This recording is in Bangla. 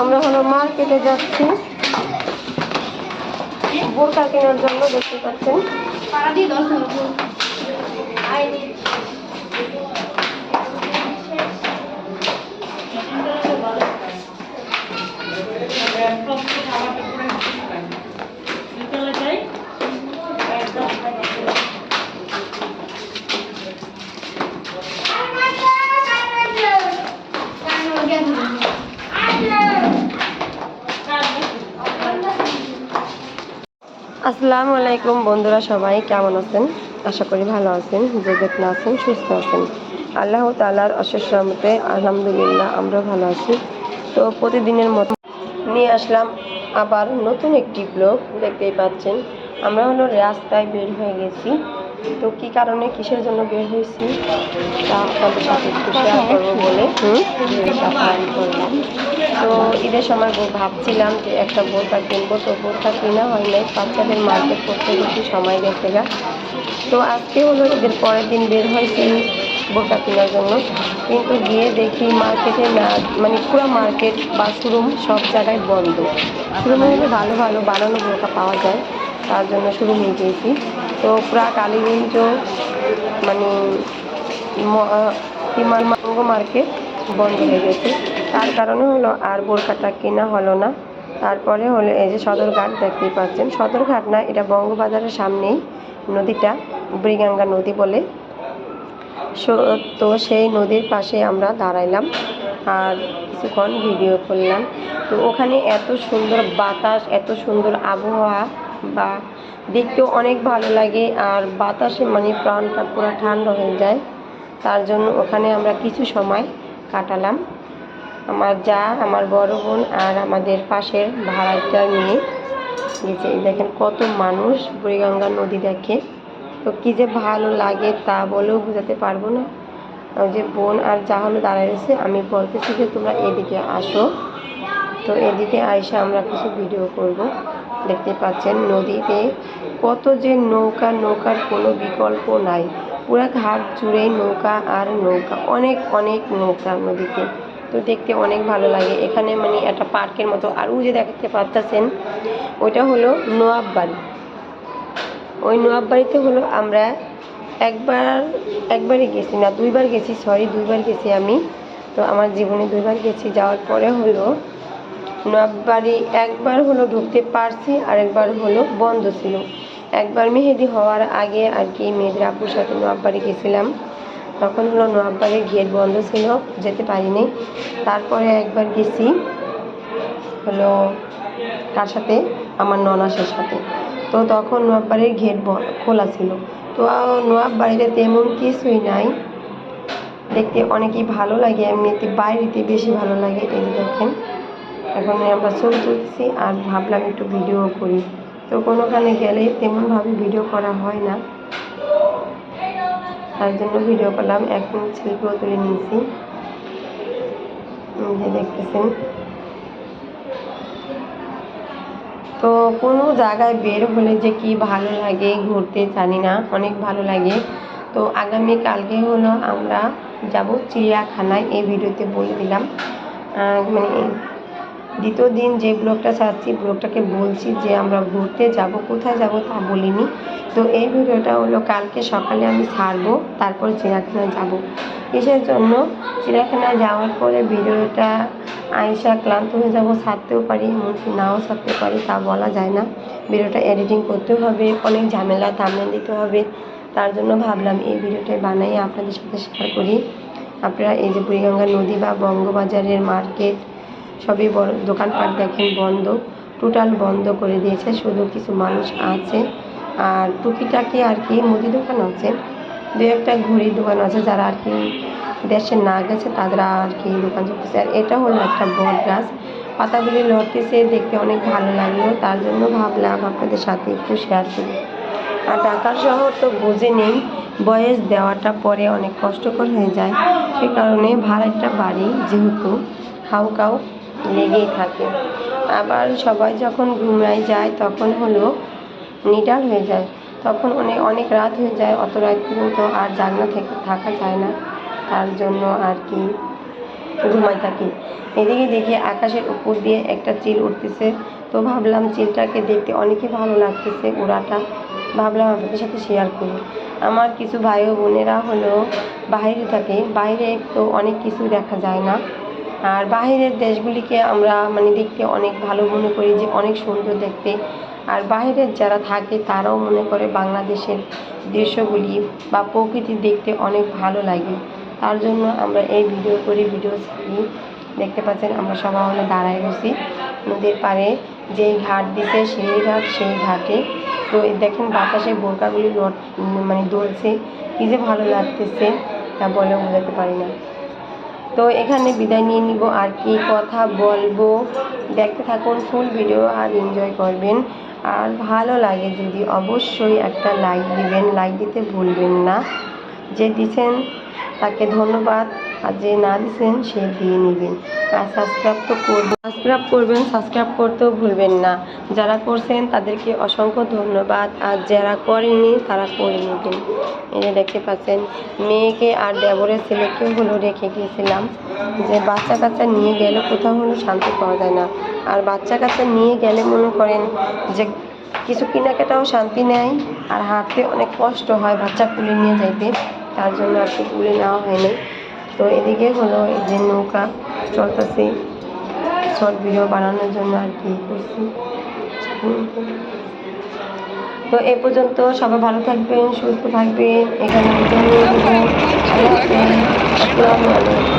আমরা হলো মার্কেটে যাচ্ছি। বোরকা কেনার জন্য দেখতে পাচ্ছেন। আসসালামু আলাইকুম বন্ধুরা, সবাই কেমন আছেন? আশা করি ভালো আছেন, যে যেখানে আছেন, সুস্থ আছেন। আল্লাহ তালার অশেষ রহমতে আলহামদুলিল্লাহ আমরা ভালো আছি। তো প্রতিদিনের মতো নিয়ে আসলাম আবার নতুন একটি ব্লগ দেখতেই পাচ্ছেন। আমরা হলো রাস্তায় বের হয়ে গেছি। তো কি কারণে কিসের জন্য বের হয়েছি তা আপনাদের সাথে একটু শেয়ার করব বলে। প্ল্যান করলাম তো ঈদের সময় বউ ভাবছিলাম যে একটা বোরকা কিনবো তো বোরকা কেনা হয় নাই। বাচ্চাদের মার্কেট করতে বেশি সময় গেছে গা। তো আজকে হলো ঈদের পরের দিন বের হয়েছি বোরকা কেনার জন্য। কিন্তু গিয়ে দেখি মার্কেটে না মানে পুরো মার্কেট বা শোরুম সব জায়গায় বন্ধ। শোরুমে ভালো ভালো বানানো বোরকা পাওয়া যায়। তার জন্য শোরুমে গিয়েছি। তো পুরা কালীগঞ্জ মানে ম- বিমান মাঙ্গ মার্কেট বন্ধ হয়ে গেছে। তার কারণে হলো আর বোরকাটা কেনা হলো না। তারপরে হলো এই যে সদরঘাট দেখতেই পাচ্ছেন। সদরঘাট না, এটা বঙ্গবাজারের সামনেই নদীটা বুড়িগঙ্গা নদী বলে। তো সেই নদীর পাশে আমরা দাঁড়াইলাম আর কিছুক্ষণ ভিডিও করলাম। তো ওখানে এত সুন্দর বাতাস, এত সুন্দর আবহাওয়া বা দেখতেও অনেক ভালো লাগে আর বাতাসে মানে প্রাণটা পুরো ঠান্ডা হয়ে যায়। তার জন্য ওখানে আমরা কিছু সময় কাটালাম। আমার যা, আমার বড় বোন আর আমাদের পাশের ভাড়াটা নিয়ে গেছে। দেখেন কত মানুষ বুড়িগঙ্গা নদী দেখে। তো কী যে ভালো লাগে তা বলেও বোঝাতে পারব না। যে বোন আর যা হলো দাঁড়ায় রয়েছে, আমি বলতেছি যে তোমরা এদিকে আসো। তো এদিকে আইসা আমরা কিছু ভিডিও করব। দেখতে পাচ্ছেন নদীতে কত যে নৌকা, নৌকার কোনো বিকল্প নাই। পুরা ঘাট জুড়েই নৌকা আর নৌকা, অনেক অনেক নৌকা নদীতে। তো দেখতে অনেক ভালো লাগে। এখানে মানে একটা পার্কের মতো। আর যে দেখতে পাচ্ছেন ওইটা হলো নোয়াব বাড়ি। ওই নোয়াব বাড়িতে হলো আমরা একবার, একবারই গেছি না, দুইবার গেছি সরি দুইবার গেছি আমি। তো আমার জীবনে দুইবার গেছি। যাওয়ার পরে হলো বাড়ি একবার হলো ঢুকতে পারছি আর একবার হলো বন্ধ ছিল। একবার মেহেদি হওয়ার আগে আর কি মেয়েদের আপুর সাথে বাড়ি গেছিলাম। তখন হলো বাড়ির গেট বন্ধ ছিল, যেতে পারিনি। তারপরে একবার গেছি হলো কার সাথে? আমার ননাসের সাথে। তো তখন নোয়াব বাড়ির গেট খোলা ছিল। তো বাড়িতে তেমন কিছুই নাই। দেখতে অনেকই ভালো লাগে, এমনিতে বাইরেতে বেশি ভালো লাগে, এই দেখেন। এখন আমরা ছবি তুলছি আর ভাবলাম একটু ভিডিও করি। তো কোনোখানে গেলে তেমনভাবে ভিডিও করা হয় না। তার জন্য ভিডিও করলাম এখন সেলফিও তুলে নিয়েছি। দেখতেছেন। তো কোনো জায়গায় বের হলে যে কি ভালো লাগে ঘুরতে জানি না, অনেক ভালো লাগে। তো আগামী কালকে হলো আমরা যাব চিড়িয়াখানায়, এই ভিডিওতে বলে দিলাম। মানে দ্বিতীয় দিন যে ব্লগটা ছাড়ছি, ব্লগটাকে বলছি যে আমরা ঘুরতে যাব, কোথায় যাব তা বলিনি। তো এই ভিডিওটা হলো কালকে সকালে আমি ছাড়বো, তারপর চিড়িয়াখানায় যাব। কিসের জন্য চিড়িয়াখানায় যাওয়ার পরে ভিডিওটা আয়সা ক্লান্ত হয়ে যাব, ছাড়তেও পারি, এমনকি নাও ছাড়তে পারি, তা বলা যায় না। ভিডিওটা এডিটিং করতেও হবে, অনেক ঝামেলা থামনেল দিতে হবে। তার জন্য ভাবলাম এই ভিডিওটা বানাই, আপনাদের সাথে শেয়ার করি। আপনারা এই যে বুড়িগঙ্গা নদী বা বঙ্গবাজারের মার্কেট সবই বড়, দোকানপাট দেখেন বন্ধ টোটাল বন্ধ করে দিয়েছে, শুধু কিছু মানুষ আছে। আর টুকিটাকি আর কি মুদি দোকান আছে, দু একটা ঘড়ির দোকান আছে, যারা আর কি দেশে না গেছে তারা আর কি দোকান চলতেছে। আর এটা হলো একটা বট গাছ, পাতাগুলি লড়তেছে, দেখতে অনেক ভালো লাগল, তার জন্য ভাবলাম আপনাদের সাথে একটু শেয়ার করি। আর ঢাকার শহর তো বুঝে নেই, বয়স দেওয়াটা পরে অনেক কষ্টকর হয়ে যায়, সে কারণে ভাড়া একটা বাড়ি যেহেতু খাও লেগেই থাকে। আবার সবাই যখন ঘুমায় যায়, তখন হলো নিডার হয়ে যায়। তখন অনেক অনেক রাত হয়ে যায়, অত রাত পর্যন্ত আর জাগনা থেকে, থাকা যায় না। তার জন্য আর কি ঘুমাই থাকি। এদিকে দেখি আকাশের উপর দিয়ে একটা চিল উঠতেছে। তো ভাবলাম চিলটাকে দেখতে অনেকই ভালো লাগতেছে উড়াটা। ভাবলাম আপনাদের সাথে শেয়ার করি। আমার কিছু ভাই ও বোনেরা হলো বাইরে থাকে। বাইরে তো অনেক কিছু দেখা যায় না। আর বাইরের দেশগুলিকে আমরা মানে দেখতে অনেক ভালো মনে করি যে অনেক সুন্দর দেখতে। আর বাইরের যারা থাকে তারাও মনে করে বাংলাদেশের দৃশ্যগুলি বা প্রকৃতি দেখতে অনেক ভালো লাগে। তার জন্য আমরা এই ভিডিও করি, ভিডিও ছাড়ি দেখতে পাচ্ছেন আমরা সবাই হলে দাঁড়ায় গেছি নদীর পাড়ে। যেই ঘাট দিছে সেই ঘাট, সেই ঘাটে। তো দেখেন বাতাসে বোরকাগুলি মানে দোলছে। কী যে ভালো লাগতেছে তা বলে বোঝাতে পারি না। তো এখানে বিদায় নিয়ে নিব। আর কি কথা বলব? দেখতে থাকুন, ফুল ভিডিও আর এনজয় করবেন। আর ভালো লাগে যদি অবশ্যই একটা লাইক দিবেন। লাইক দিতে ভুলবেন না। যে দিছেন তাকে ধন্যবাদ। আর যে না দিছেন সে দিয়ে নেবেন। আর সাবস্ক্রাইব তো করবেন। সাবস্ক্রাইব করবেন সাবস্ক্রাইব করতেও ভুলবেন না। যারা করছেন তাদেরকে অসংখ্য ধন্যবাদ। আর যারা করেনি তারা করে নেবেন। যে দেখতে পাচ্ছেন, মেয়েকে আর দেবরের ছেলেকে হলো রেখে গিয়েছিলাম। যে বাচ্চা কাচ্চা নিয়ে গেলে কোথাও হলো শান্তি পাওয়া যায় না। আর বাচ্চা কাচ্চা নিয়ে গেলে মনে করেন যে কিছু কেনাকাটাও শান্তি নেয়। আর হাঁটতে অনেক কষ্ট হয় বাচ্চা কুলে নিয়ে যাইতে। তার জন্য আর কি কুলে নেওয়া হয়নি। তো এদিকে হলো এই যে নৌকা চলতেছে শর্ট ভিডিও বানানোর জন্য আর কি করছি তো এ পর্যন্ত সবাই ভালো থাকবেন, সুস্থ থাকবেন এখানে। আসসালামু আলাইকুম।